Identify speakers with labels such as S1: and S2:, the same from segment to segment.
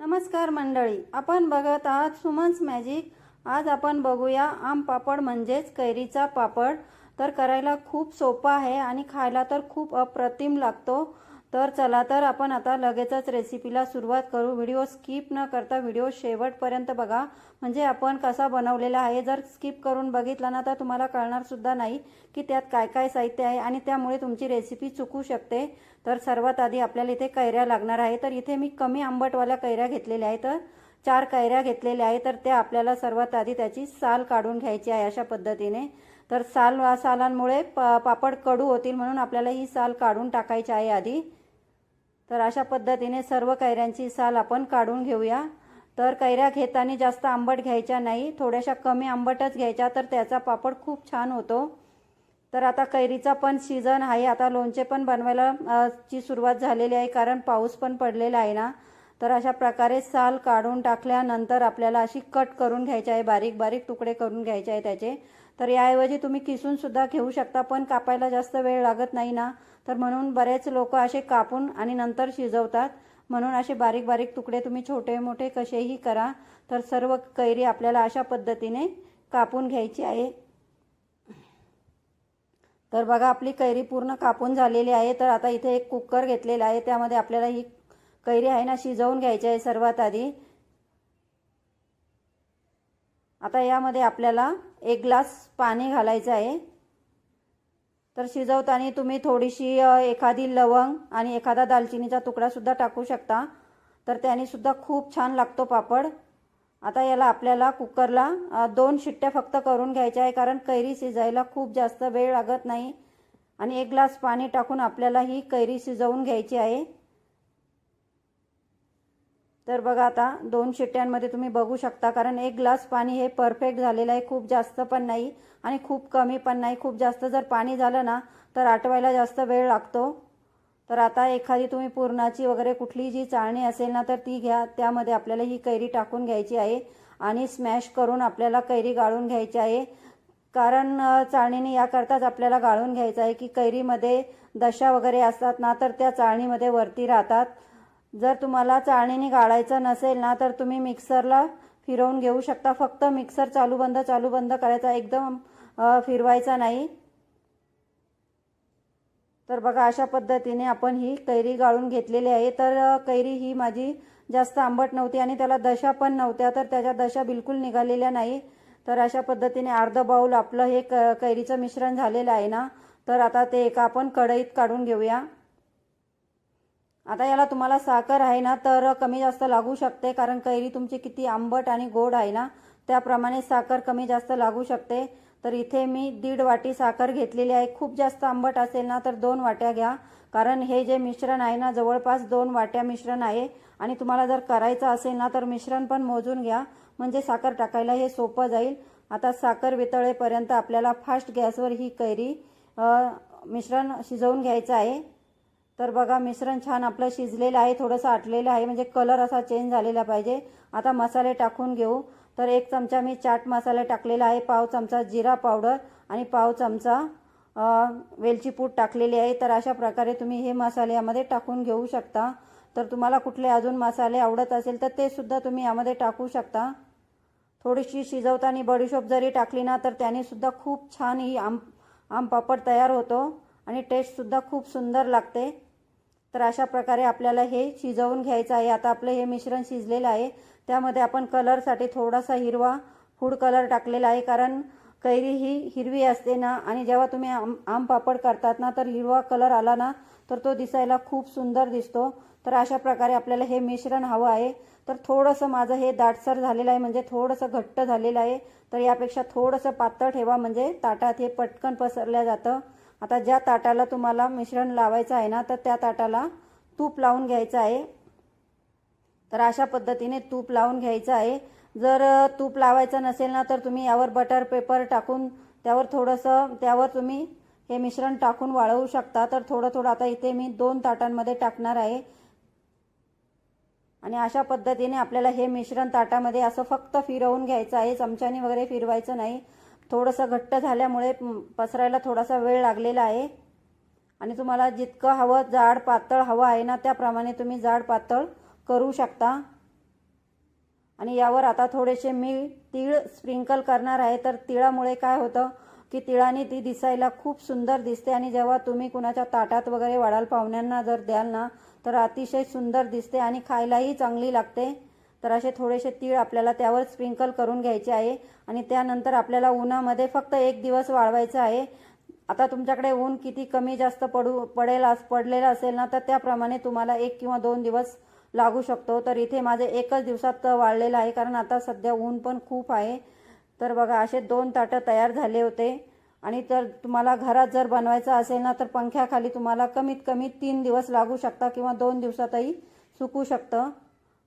S1: नमस्कार मंडळी आपण बघत आहात सुमन्स मॅजिक. आज आपण बघूया आम पापड म्हणजेच कैरीचा पापड. तर करायला खूप सोपा आहे आणि खायला तर खूप अप्रतिम लागतो. तर चला तर आपण आता लगेचच रेसिपीला सुरुवात करू. व्हिडिओ स्किप न करता व्हिडिओ शेवटपर्यंत बघा. म्हणजे आपण कसा बनवलेला आहे जर स्किप करून बघितला ना तर तुम्हाला कळणारसुद्धा नाही की त्यात काय काय साहित्य आहे आणि त्यामुळे तुमची रेसिपी चुकू शकते. तर सर्वात आधी आपल्याला इथे कैऱ्या लागणार आहे. तर इथे मी कमी आंबटवाल्या कैऱ्या घेतलेल्या आहेत. तर चार कैऱ्या घेतलेल्या आहे तर त्या आपल्याला सर्वात आधी त्याची साल काढून घ्यायची आहे अशा पद्धतीने. तर साल सालांमुळे प पापड कडू होतील म्हणून आपल्याला ही साल काढून टाकायची आहे आधी. तर अशा पद्धतीने सर्व कैऱ्यांची साल आपण काढून घेऊया. तर कैऱ्या घेताना जास्त आंबट घ्यायच्या नाही. थोड्याशा कमी आंबटच घ्यायच्या तर त्याचा पापड खूप छान होतो. तर आता कैरीचा पण सीझन आहे. आता लोणचे पण बनवायला ची सुरुवात झालेली आहे कारण पाऊस पण पडलेला आहे ना. तर अशा प्रकारे साल काढून टाकल्यानंतर आपल्याला अशी कट करून घ्यायची आहे बारीक बारीक तुकडे करून घ्यायचे आहे त्याचे. तर याऐवजी तुम्ही किसूनसुद्धा घेऊ शकता पण कापायला जास्त वेळ लागत नाही ना. तर म्हणून बरेच लोक असे कापून आणि नंतर शिजवतात. म्हणून असे बारीक बारीक तुकडे तुम्ही छोटे मोठे कसेही करा. तर सर्व कैरी आपल्याला अशा पद्धतीने कापून घ्यायची आहे. तर बघा आपली कैरी पूर्ण कापून झालेली आहे. तर आता इथे एक कुकर घेतलेला आहे. त्यामध्ये आपल्याला ही कैरी आहे ना शिजवून घ्यायची आहे सर्वात आधी. आता यामध्ये आपल्याला एक ग्लास पाणी घालायचं आहे. तर शिजवताना तुम्ही थोडीशी एखादी लवंग आणि एखादा दालचिनीचा तुकडासुद्धा टाकू शकता. तर त्याने सुद्धा खूप छान लागतो पापड. आता याला आपल्याला कुकरला दोन शिट्ट्या फक्त करून घ्यायच्या आहे कारण कैरी शिजायला खूप जास्त वेळ लागत नाही. आणि एक ग्लास पाणी टाकून आपल्याला ही कैरी शिजवून घ्यायची आहे. तर बघा आता दोन शिट्ट्यांमध्ये तुम्ही बघू शकता कारण एक ग्लास पाणी हे परफेक्ट झालेलं आहे खूप जास्त पण नाही आणि खूप कमी पण नाही. खूप जास्त जर पाणी झालं ना तर आटवायला जास्त वेळ लागतो. तर आता एखादी तुम्ही पुरणाची वगैरे कुठली जी चाळणी असेल ना तर ती घ्या. त्यामध्ये आपल्याला ही कैरी टाकून घ्यायची आहे आणि स्मॅश करून आपल्याला कैरी गाळून घ्यायची आहे. कारण चाळणीने याकरताच आपल्याला गाळून घ्यायचं आहे की कैरीमध्ये दशा वगैरे असतात ना तर त्या चाळणीमध्ये वरती राहतात. जर तुम्हाला चाळणीने गाळायचं नसेल ना तर तुम्ही मिक्सरला फिरवून घेऊ शकता. फक्त मिक्सर चालू बंद चालू बंद करायचा. एकदम फिरवायचा नाही. तर बघा अशा पद्धतीने आपण ही कैरी गाळून घेतलेली आहे. तर कैरी ही माझी जास्त आंबट नव्हती आणि त्याला दशा पण नव्हत्या तर त्याच्या दशा बिलकुल निघालेल्या नाही. तर अशा पद्धतीने अर्ध बाऊल आपलं हे क कैरीचं मिश्रण झालेलं आहे ना तर आता ते एका आपण कढईत काढून घेऊया. आता याला तुम्हाला साखर आहे ना तर कमी जास्त लागू शकते कारण कैरी तुमची किती आंबट आणि गोड आहे ना त्याप्रमाणे साखर कमी जास्त लागू शकते. तर इथे मी दीड वाटी साखर घेतलेली आहे. खूप जास्त आंबट असेल ना तर दोन वाट्या घ्या कारण हे जे मिश्रण आहे ना जवळपास दोन वाट्या मिश्रण आहे. आणि तुम्हाला जर करायचं असेल ना तर मिश्रण पण मोजून घ्या म्हणजे साखर टाकायला हे सोपं जाईल. आता साखर वितळेपर्यंत आपल्याला फास्ट गॅसवर ही कैरी मिश्रण शिजवून घ्यायचं आहे. तर बघा मिश्रण छान आपलं शिजलेलं आहे थोडंसं आटलेलं आहे म्हणजे कलर असा चेंज झालेला पाहिजे. आता मसाले टाकून घेऊ. तर एक चमचा मी चाट मसाला टाकलेला आहे पाव चमचा जिरा पावडर आणि पाव चमचा वेलची पूड टाकलेली आहे. तर अशा प्रकारे तुम्ही हे मसाले यामध्ये टाकून घेऊ शकता. तर तुम्हाला कुठले अजून मसाले आवडत असेल तर ते सुद्धा तुम्ही यामध्ये टाकू शकता. थोडीशी शिजवताना बडीशोप जरी टाकली ना तर त्याने सुद्धा खूप छान ही आम आम पापड तयार होतो आणि टेस्टसुद्धा खूप सुंदर लागते. तर अशा प्रकारे आपल्याला हे शिजवून घ्यायचं आहे. आता आपलं हे मिश्रण शिजलेलं आहे. त्यामध्ये आपण कलरसाठी थोडासा हिरवा फूड कलर टाकलेला आहे. कारण कैरी ही हिरवी असते ना आणि जेव्हा तुम्ही आम आम पापड करतात ना तर हिरवा कलर आला ना तर तो दिसायला खूप सुंदर दिसतो. तर अशा प्रकारे आपल्याला हे मिश्रण हवं आहे. तर थोडंसं माझं हे दाटसर झालेलं आहे म्हणजे थोडंसं घट्ट झालेलं आहे. तर यापेक्षा थोडंसं पातळ ठेवा म्हणजे ताटात हे पटकन पसरल्या जातं. आता ज्या ताटाला तुम्हाला मिश्रण लावायचं आहे ना तर त्या ताटाला तूप लावून घ्यायचं आहे. तर अशा पद्धतीने तूप लावून घ्यायचं आहे. जर तूप लावायचं नसेल ना तर तुम्ही यावर बटर पेपर टाकून त्यावर थोडंसं त्यावर तुम्ही हे मिश्रण टाकून वाळवू शकता. तर थोडं थोडं आता इथे मी दोन ताटांमध्ये टाकणार आहे. आणि अशा पद्धतीने आपल्याला हे मिश्रण ताटामध्ये असं फक्त फिरवून घ्यायचं आहे. चमच्याने वगैरे फिरवायचं नाही. थोडंसं घट्ट झाल्यामुळे पसरायला थोडासा वेळ लागलेला आहे. आणि तुम्हाला जितकं हवं जाड पातळ हवं आहे ना त्याप्रमाणे तुम्ही जाड पातळ करू शकता. आणि यावर आता थोडेसे मी तीळ स्प्रिंकल करणार आहे. तर तिळामुळे काय होतं की तिळाने ती दिसायला खूप सुंदर दिसते. आणि जेव्हा तुम्ही कुणाच्या ताटात वगैरे वाढाल पाहुण्यांना जर द्याल ना तर अतिशय सुंदर दिसते आणि खायलाही चांगली लागते. तर असे थोडेसे तीळ आपल्याला त्यावर स्प्रिंकल करून घ्यायचे आहे. आणि त्यानंतर आपल्याला उन्हामध्ये फक्त एक दिवस वाळवायचं आहे. आता तुमच्याकडे ऊन किती कमी जास्त पडू पडेल अस- पडलेलं असेल ना तर त्याप्रमाणे तुम्हाला एक किंवा दोन दिवस लागू शकतो. तर इथे माझे एकच दिवसात वाळलेलं आहे कारण आता सध्या ऊन पण खूप आहे. तर बघा असे दोन ताटं तयार झाले होते. आणि तर तुम्हाला घरात जर बनवायचं असेल ना तर पंख्याखाली तुम्हाला कमीत कमी तीन दिवस लागू शकता किंवा दोन दिवसातही सुकू शकतं.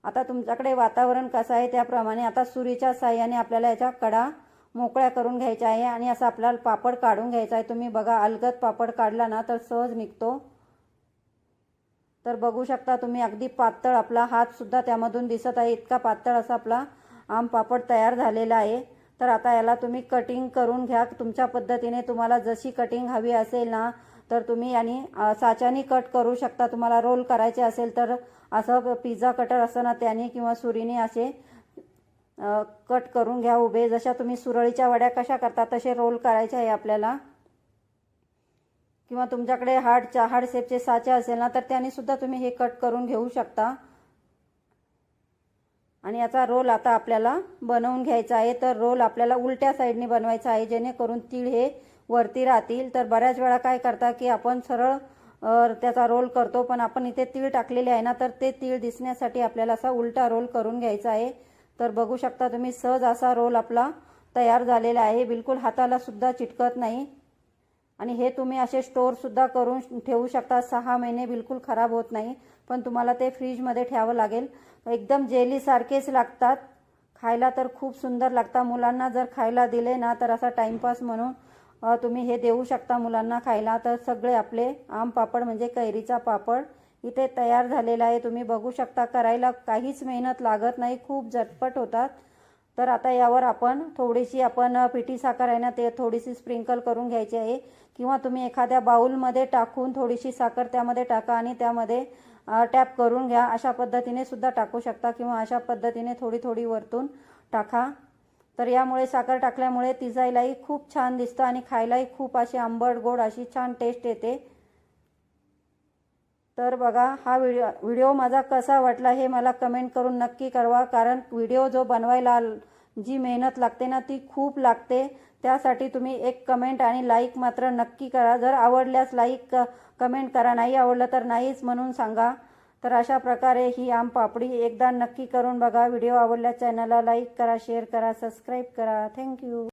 S1: आता तुमच्याकडे वातावरण कसं आहे त्याप्रमाणे आता सुरीच्या साह्याने आपल्याला याच्या कडा मोकळ्या करून घ्यायच्या आहे आणि असं आपल्याला पापड काढून घ्यायचा आहे. तुम्ही बघा अलगद पापड काढला ना तर सहज निघतो. तर बघू शकता तुम्ही अगदी पातळ आपला हातसुद्धा त्यामधून दिसत आहे. इतका पातळ असा आपला आम पापड तयार झालेला आहे. तर आता याला तुम्ही कटिंग करून घ्या. तुमच्या पद्धतीने तुम्हाला जशी कटिंग हवी असेल ना तर तुम्ही आणि साच्याने कट करू शकता. तुम्हाला रोल करायचे असेल तर असं पिझ्झा कटर असतं ना त्याने किंवा सुरीने असे कट करून घ्या उभे. जशा तुम्ही सुरळीच्या वड्या कशा करता तसे रोल करायचे आहे आपल्याला. किंवा तुमच्याकडे हार्डच्या हार्ड शेपचे साचे असेल ना तर त्याने सुद्धा तुम्ही हे कट करून घेऊ शकता. आणि याचा रोल आता आपल्याला बनवून घ्यायचा आहे. तर रोल आपल्याला उलट्या साईडने बनवायचा आहे. जेणेकरून तीळ हे वरती राहतील. तर बऱ्याच वेळा काय करता की आपण सरळ त्याचा रोल करतो पण आपण इथे तीळ टाकलेले आहे ना तर ते तीळ दिसण्यासाठी आपल्याला असा उलटा रोल करून घ्यायचा आहे. तर बघू शकता तुम्ही सहज असा रोल आपला तयार झालेला आहे. बिलकुल हाताला सुद्धा चिटकत नाही. आणि हे तुम्ही असे स्टोअर सुद्धा करून ठेवू शकता. सहा महिने बिलकुल खराब होत नाही पण तुम्हाला ते फ्रीजमध्ये ठेवावं लागेल. एकदम जेलीसारखेच लागतात. खायला तर खूप सुंदर लागतात मुलांना जर खायला दिले ना तर असा टाइमपास म्हणून तुम्ही हे देऊ शकता मुलांना खायला. तर सगळे आपले आम पापड म्हणजे कैरीचा पापड इथे तयार झालेला आहे. तुम्ही बघू शकता करायला काहीच मेहनत लागत नाही खूप झटपट होतात. तर आता यावर आपण थोडीशी आपण पिठी साखर आहे ना ते थोडीशी स्प्रिंकल करून घ्यायची आहे. किंवा तुम्ही एखाद्या बाउलमध्ये टाकून थोडीशी साखर त्यामध्ये टाका आणि त्यामध्ये टॅप करून घ्या. अशा पद्धतीने सुद्धा टाकू शकता किंवा अशा पद्धतीने थोडी थोडी वरतून टाका. तर यामुळे साखर टाकल्यामुळे तिजायलाही खूप छान दिसतं आणि खायलाही खूप अशी आंबट गोड अशी छान टेस्ट येते. तर बघा हा व्हिडिओ व्हिडिओ माझा कसा वाटला हे मला कमेंट करून नक्की कळवा. कारण व्हिडिओ जो बनवायला जी मेहनत लागते ना ती खूप लागते. त्यासाठी तुम्ही एक कमेंट आणि लाईक मात्र नक्की करा. जर आवडल्यास लाईक कमेंट करा. नाही आवडलं तर नाहीच म्हणून सांगा. तर अशा प्रकारे ही आम पापडी एकदा नक्की करून बघा. व्हिडिओ आवडल्या चॅनलला लाईक करा शेअर करा सबस्क्राईब करा. थँक्यू.